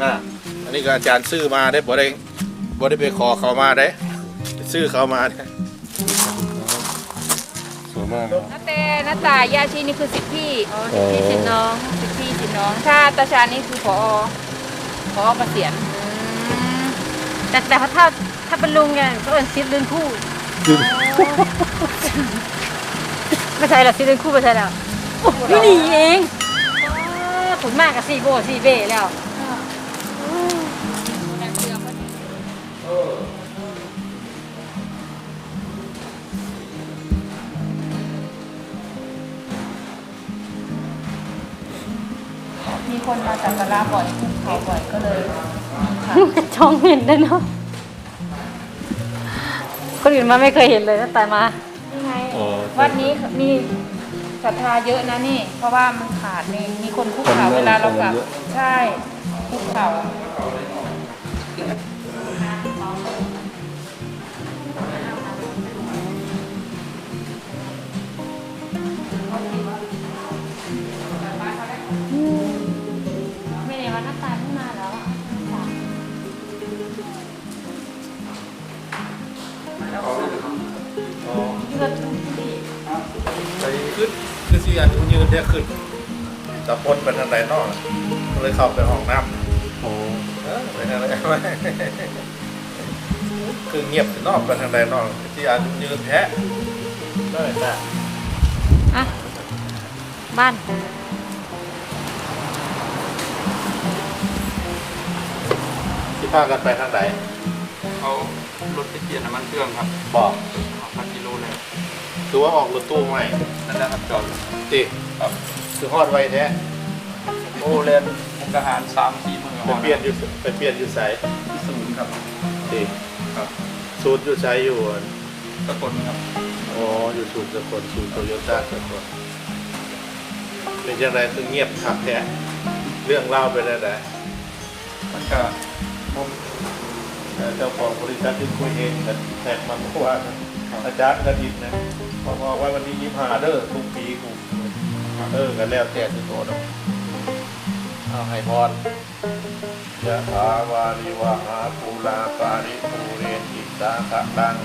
อ่าอันนี้ก็อาจารย์ซื้อมาได้บ่ได้บ่ได้ไปขอเขามาได้ซื้อเขามาเนี่ยสวยมากเลยนาแต่นาตายาชีนี่คือสิทธิพี่อ๋อสิทธิสิทธิน้องสิทธิพี่สิทธิน้อง ถ้าตาชานี่คือพอพอเกษียณแต่แต่ถ้าถ้าเป็นลุงไงก็เป็นซิปเดินคู่ไม่ใช่หรอกซิปเดินคู่ไม่ใช่แล้วโอ้ยนี่เองผลมากกับสี่โบสี่เบแล้ว มีคนมาสักการะบ่อยขึ้นเขาบ่อยก็เลยค่ะช่องเห็นด้วยเนาะคนอื่นมาไม่เคยเห็นเลยตั้งแต่มานี่ไงโอ้วัดนี้มีศรัทธาเยอะนะนี่ เพราะว่ามันขาดมีมีคนคุกเข่าคนเยอะเวลาเรากลับคนเยอะใช่คุกเข่า อ๋อไปขึ้นคือสิอันยืนเนี่ยขึ้นตะปนไปทางไหนนอกก็เลยเข้าไปห้องน้ำโอ้เออไปทางไหนไม่คือเงียบนอกไปทางไหนนอกที่อันยืนแท้ได้แต่อะ บ้านที่พากันไปทางไหนเขารถไปเปลี่ยนน้ำมันเครื่องครับบอกพันกิโลเลย คือว่าออกรถตู้ใหม่นั่นแหละครับจอดติครับคือฮอดไวแท้โอ้เลนมุกดาหารสามสี่มือไปเปลี่ยนอยู่ไปเปลี่ยนอยู่ไสศูนย์ครับติครับสูตรอยู่ไสอยู่อันสกลครับอ๋ออยู่สูตรสกลสูตรโตโยต้าสกลเป็นยังไงคือเงียบขับแท้เรื่องเล่าไปได้ไหนมันก็ผมเอ่อเจ้าของบริษัทที่คุยเองกับแขกมาเมื่อวานนะอาจารย์กระดิษฐ์นะ บอกว่าไว้วันนี้ยิ้มหาเด้อทุกปีกูเออกันแล้วแต่ที่โตดอกเอาให้พรยะถาวาริวหาปูลาปาริปูเรนติสาขะลัง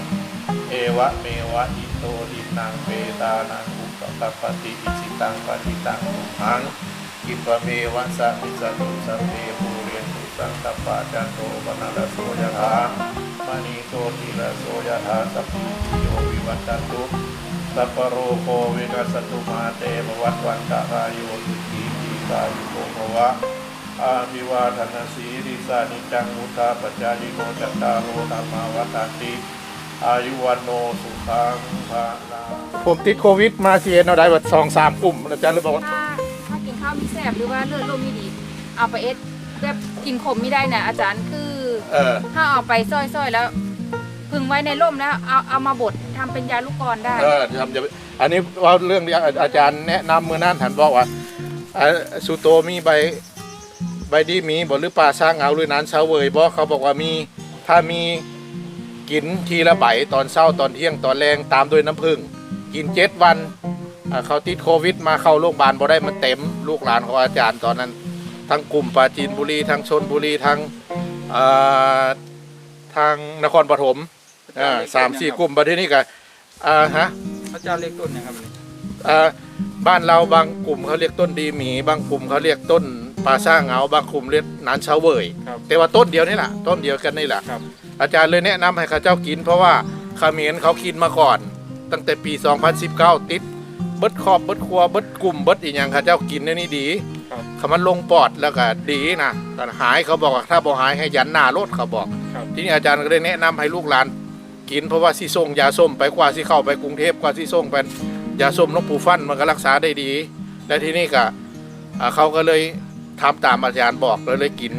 เอวะเมวะอิโตดินังเปตานังอุปกัปปติอิสิตังปฏิตังทุหังกิปะเมวะสัมมิสตุสัพเพปูเรนตุสังกปปาจันโทปนัสโสยถามณีโตติระโสยถาสัพพิโยวิวัตตุ สัพพะโรโควินัสตุมาเตมวัตวันตารายโยสุขีทีกายุโกภวะอาภิวาทนาสีริสานิจังมุตาปัจจายิโนจัตตารโอธรรมาวัฏันติอายุวันโนสุขังภาลังผมติดโควิดมาเสียเอาได้แบบสองสามกลุ่มอาจารย์เลยบอกว่าถ้าถ้ากินข้าวมีแสบหรือว่าเลือดลมไม่ดี เอาไปเอสแบบกินขมไม่ได้นะอาจารย์คือเออถ้าเอาไปซอยๆแล้วพึึงไว้ในร่มแล้วเอาเอามาบดทำเป็นยาลูกกรอนได้ เออทำจะอันนี้ว่าเรื่องที่อาจารย์แนะนำเมื่อนั้นท่านบอกว่าอ่าสุโตมีใบใบดีมีบ่หรือปลาสร้างเอาหรือนั้นเช้าเวยบ่เขาบอกว่ามีถ้ามีกินทีละใบตอนเช้าตอนเที่ยงตอนแรงตามด้วยน้ำผึ้งกินเจ็ดวันอ่าเขาติดโควิดมาเข้าโรงพยาบาลบ่ได้มันเต็มลูกหลานของอาจารย์ตอนนั้น ทั้งกลุ่มปราจีนบุรีทั้งชนบุรีทั้งอ่าทางนครปฐม อ่าสามสี่กลุ่มประเทศนี้ก็อ่าฮะพระเจ้าเรียกต้นนะครับอันนี้อ่าบ้านเราบางกลุ่มเขาเรียกต้นดีหมี บางกลุ่มเขาเรียกต้นปลาซ่าเหงาบางกลุ่มเรียกหนานเชาเวยครับแต่ว่าต้นเดียวนี่แหละต้นเดียวกันนี่แหละครับ อาจารย์เลยแนะนำให้ข้าเจ้ากิน เพราะว่าเขมรเขากินมาก่อน ตั้งแต่ปี 2019 ติดเบิดครอบเบิดครัวเบิดกลุ่มเบิดอีกอย่างข้าเจ้ากินเนี่ยนี่ดีครับคำมันลงปอดแล้วก็ดีนะแต่หายเขาบอกว่าถ้าบ่หายให้ยันหน้ารถเขาบอกครับทีนี้อาจารย์ก็เลยแนะนำให้ลูกหลาน กินเพราะว่าซีส่งยาส้มไปกว่าที่เข้าไปกรุงเทพกว่าที่ส่งไปยาส้มหลวงปูฟันมันก็รักษาได้ดี และที่นี้ก็เขาก็เลยทำตามอาจารย์บอกแล้วเลยกิน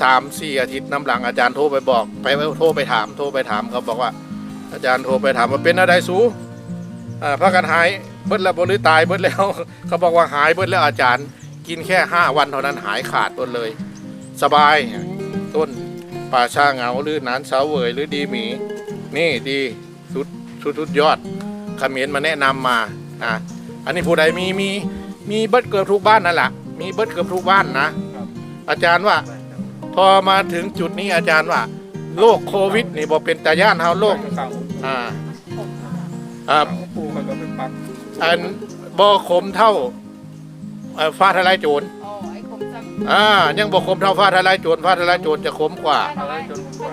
สามสี่อาทิตย์น้ำหลังอาจารย์โทรไปบอกไปโทรไปถามโทรไปถามเขาบอกว่า อาจารย์โทรไปถามว่าเป็นอะไรสูอ่าพระกันหายเบิดแล้วบหรือตายเบิดแล้ว เขาบอกว่าหายเบิดแล้วอาจารย์กินแค่ห้าวันเท่านั้นหายขาดหมดเลย สบายต้นป่าชาเหงาหรือหนานเสาเวยหรือดีหมี นี่ดีสุดสุดสุดยอดเขมรมาแนะนำมาอะอันนี้ผู้ใดมีมีมีเบิดเกือบทุกบ้านนั่นแหละมีเบิดเกือบทุกบ้านนะ อาจารย์ว่า พอมาถึงจุดนี้อาจารย์ว่าโรคโควิด นี่บ่เป็นตาย่านเฮาโรคสั่งอ่าอ่าปูมันก็เป็นปักอันบ่ขมเท่าเอ่อฟ้าทลายโจรอ๋อไอ้ขมซ้อ่ายังบ่ขมเท่าฟ้าทลายโจรฟ้าทลายโจรจะขมกว่าำน้อย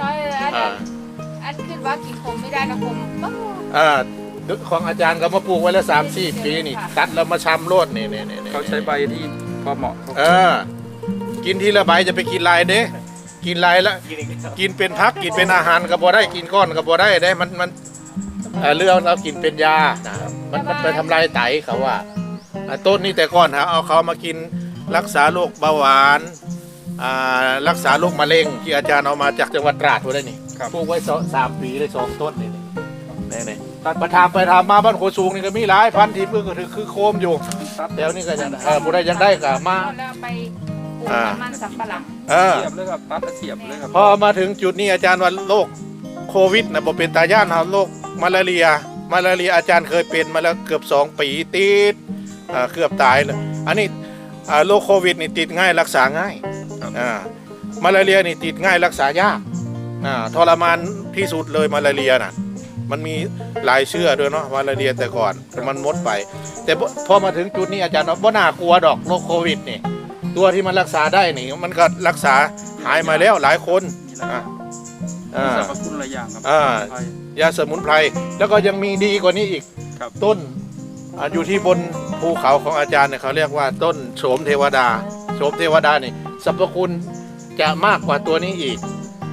น้อยเลยอันอ่าอัน คิดว่ากินขมไม่ได้นะขมบ้าอ่าของอาจารย์ก็มาปลูกไว้แล้วสามสี่ปีนี่ตัดแล้วมาชำโลดนี่นี่นี่นี่เขาใช้ใบที่พอเหมาะเออ กินทีละใบจะไปกินลายเด้กินลายละกินเป็นพักกินเป็นอาหารก็บ่ได้กินก้อนก็บ่ได้ได้มันมันเอ่อเรื่องเรากินเป็นยานะครับมันมันไปทำลายไตเขาว่าอ่าต้นนี่แต่ก่อนฮะเอาเขามากินรักษาโรคเบาหวานอ่ารักษาโรคมะเร็งที่อาจารย์เอามาจากจังหวัดตราดไว้ได้นี่ ครับ ปลูกไว้สองสามปีได้สองต้นนี่นี่นี่นี่ตัดมาทำไปทำมาบ้านโคสูงนี่ก็มีหลายพันธุ์ที่เพิ่งก็ถือคือโคมอยู่ตัดแถวนี้ก็ยังเออผู้ใดยังได้ก็มา แล้วไปปลูกอ่า มันสำปะหลังเออ เสียบเลยครับตัดแล้วเสียบเลยครับพอมาถึงจุดนี้อาจารย์ว่าโรคโควิดนะบ่เป็นตาย่านครับโรคมาลาเรีย มาลาเรียอาจารย์เคยเป็นมาแล้วเกือบ 2 ปีติดอ่าเกือบตายเลยอันนี้อ่าโรคโควิดนี่ติดง่ายรักษาง่ายอ่ามาลาเรียนี่ติดง่ายรักษายาก อ่าทรมานที่สุดเลยมาลาเรียน่ะ มันมีหลายเชื้อด้วยเนาะมาลาเรียแต่ก่อนแต่มันหมดไป แต่พอพอมาถึงจุดนี้อาจารย์ว่าบ่น่ากลัวดอกโรคโควิดนี่ตัวที่มันรักษาได้นี่ มันก็รักษาหายมาแล้วหลายคนมีหลายอ่าอ่า สรรพคุณหลายอย่างครับอ่า ไทย ยาสมุนไพรแล้วก็ยังมีดีกว่านี้อีกครับ ต้นอ่าอยู่ที่บนภูเขาของอาจารย์เนี่ยเขาเรียกว่าต้นโสมเทวดาโสมเทวดานี่สรรพคุณจะมากกว่าตัวนี้อีก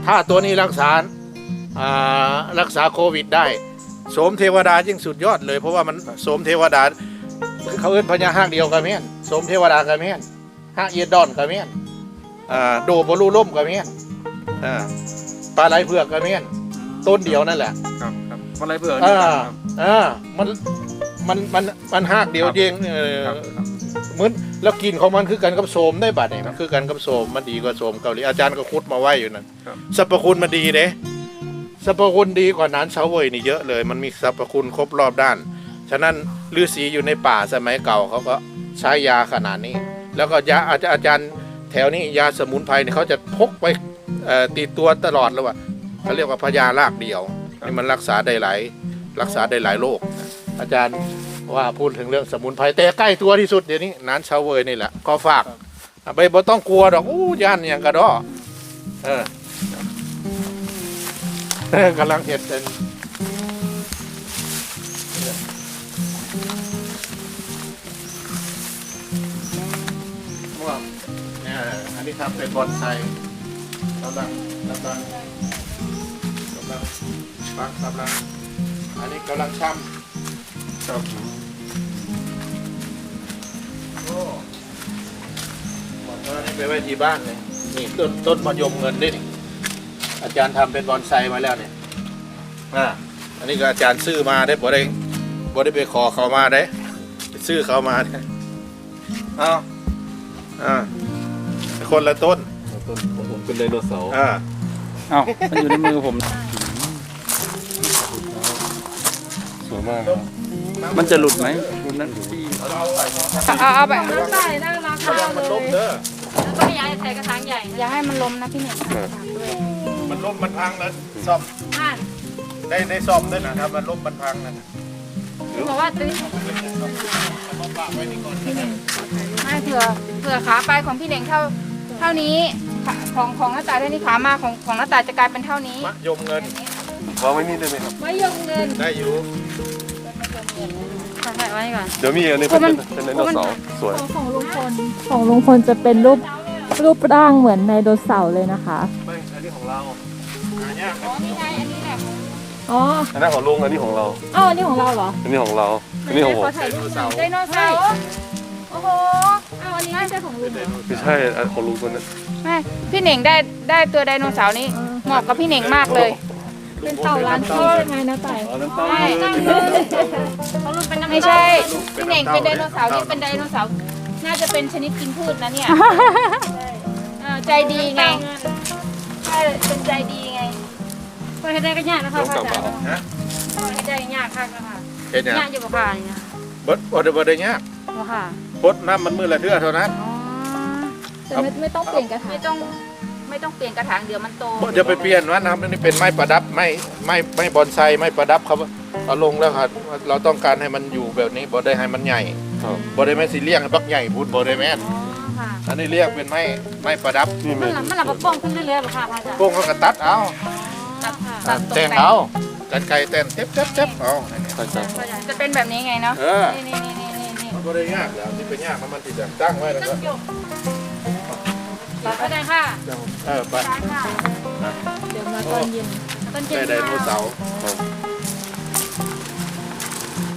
ถ้าตัวนี้รักษาอ่ารักษาโควิดได้โสมเทวดายิ่งสุดยอดเลย เพราะว่ามันโสมเทวดาเขาเอิ้นพญาห้างเดียวกันแม่นโสมเทวดากันแม่นห้างเอียดดอนกันแม่นอ่าโดบลูล่มกันแม่นอ่าปลาไหลเผือกกันแม่นต้นเดียวนั่นแหละครับครับอะไรเบื่ออ่านี่ครับอ่ามันมันมันมันหากเดียวเองเออครับครับเหมือนแล้วกินของมันคือกันกับโสมได้บัดเนี่ยมันคือกันกับโสมมันดีกว่าโสมเกาหลีอาจารย์ก็คุดมาไว้อยู่นั่นครับ สรรพคุณมันดีเด้สรรพคุณดีกว่านั้นเฉาเวยนี่เยอะเลย มันมีสรรพคุณครบรอบด้าน ฉะนั้นฤาษีอยู่ในป่าสมัยเก่าเขาก็ใช้ยาขนาดนี้ แล้วก็ยาอาจารย์อาจารย์แถวนี้ยาสมุนไพรเนี่ยเขาจะพกไปเอ่อติดตัวตลอดเลยว่าเขาเรียกว่าพญารากเดียวนี่มันรักษาได้หลายรักษาได้หลายโรคนะอาจารย์ ว่าพูดถึงเรื่องสมุนไพรแต่ใกล้ตัวที่สุดเดี๋ยวนี้นานเชาเวยนี่แหละก็ฝากไปบ่ต้องกลัวดอกอู้ย่านอย่างกระดอเออเออกำลังเห็ดเป็นม่วงเนี่ยอันนี้ทำเป็นบอนไซกำลังกำลังกำลังฟักกำลัง อันนี้กำลังช่ำ ครับโอ้หมดแล้วนี่ไปไว้ที่บ้านเลยนี่ต้นต้นมะยมเงินด้วยนี่อาจารย์ทำเป็นบอนไซมาแล้วเนี่ยอ่าอันนี้ก็อาจารย์ซื้อมาได้บ่ได้บ่ได้ไปขอเขามาได้ไปซื้อเขามาเนี่ยเอาอ่าคนละต้นต้นของผมเป็นไดโนเสาร์อ่าเอ้ามันอยู่ในมือผมสวยมากครับ มันจะหลุดไหมหลุดนั่นที่เราใส่เอาเอาแบบน้ำใส่น่ารักเขาเรียกมันล้มเด้อแล้วก็ย้ายใส่กระถางใหญ่ อย่าให้มันล้มนะพี่หน่งมันล้มมันพังแล้วซ่อมได้ได้ซ่อมด้วยนะถ้ามันล้มมันพังนะบอกว่าตื้อเอาฝากไว้นี่ก่อนนะไม่เผื่อเผื่อขาไปของพี่หน่งเท่าเท่านี้ของของหน้าตายเท่านี้ขามาของของหน้าตาจะกลายเป็นเท่านี้มะยมเงินวางไว้นี่ได้ไหมครับไว้ยงเงินได้อยู่ ใส่ไว้ก่อน เดี๋ยวมีอันนี้เป็นเป็นไดโนเสาร์สวย ของลุงพลของลุงพลจะเป็นรูปรูปร่างเหมือนไดโนเสาร์เลยนะคะ ไม่อันนี้ของเราหายากอ๋อนี่ไงอันนี้แหละอ๋ออันนั้นของลุงอันนี้ของเรา อ้าวอันนี้ของเราเหรอ อันนี้ของเรา อันนี้ของผมขอถ่ายรูปหน่อยไดโนเสาร์โอ้โหอ้าวอันนี้ไม่ใช่ของลุงเหรอไม่ใช่อันของลุงตัวนั้นแม่พี่เหน่งได้ได้ตัวไดโนเสาร์นี้เหมาะกับพี่เหน่งมากเลย เป็นเต่าร้านพี่ใช่ไหมนะไต่ใช่เขาลุกเป็นน้ำไม่ใช่พี่เหน่งเป็นไดโนเสาร์นี่เป็นไดโนเสาร์น่าจะเป็นชนิดกินพืชนะเนี่ยเออใจดีไงใช่เป็นใจดีไงพอให้ได้ก็ยากนะคะต้องพกระลับอาจารมาย์ฮะพอให้ได้ยากค่ะค่ะเห็นยังยากอยู่กับค่ะนี่นะบดบดบดได้ยากบ่ค่ะพดน้ำมันมือละเทื่อเท่านั้นอ๋อแต่ไม่ไม่ต้องเปลี่ยนกระถางไม่ต้อง ไม่ต้องเปลี่ยนกระถางเดี๋ยวมันโตจะไปเปลี่ยนว่านะครับนี่เป็นไม้ประดับไม้ไม้ไม้บอนไซไม้ประดับครับเอาลงแล้วครับเราต้องการให้มันอยู่แบบนี้บ่ได้ให้มันใหญ่ครับบ่ได้แม่นสิเลี้ยงให้บักใหญ่พูดบ่ได้แม่นอ๋อค่ะอันนี้เรียกเป็นไม้ไม้ประดับนี่มัแม่นหลังมันหลังมาป้องขึ้นเรื่อยๆหรอค่ะพระอาจารย์พวกเขาก็ตัดเอาตัดตัดตกแต่งเอากันไกรแต่งเจ็บเจ็บเจ็บเอาอันนี้ใช่ใช่จะเป็นแบบนี้ไงเนาะเออนี่นี่นี่นี่นี่มันบ่ได้ยากแล้วที่เป็นยากมันมันติดแบบตั้งไว้แล้วก็ พระอาจารย์ค่ะเออไปอาจารย์ค่ะเดี๋ยวมาตอนเย็นต้นเจได้นไดโนเสาร์ครับ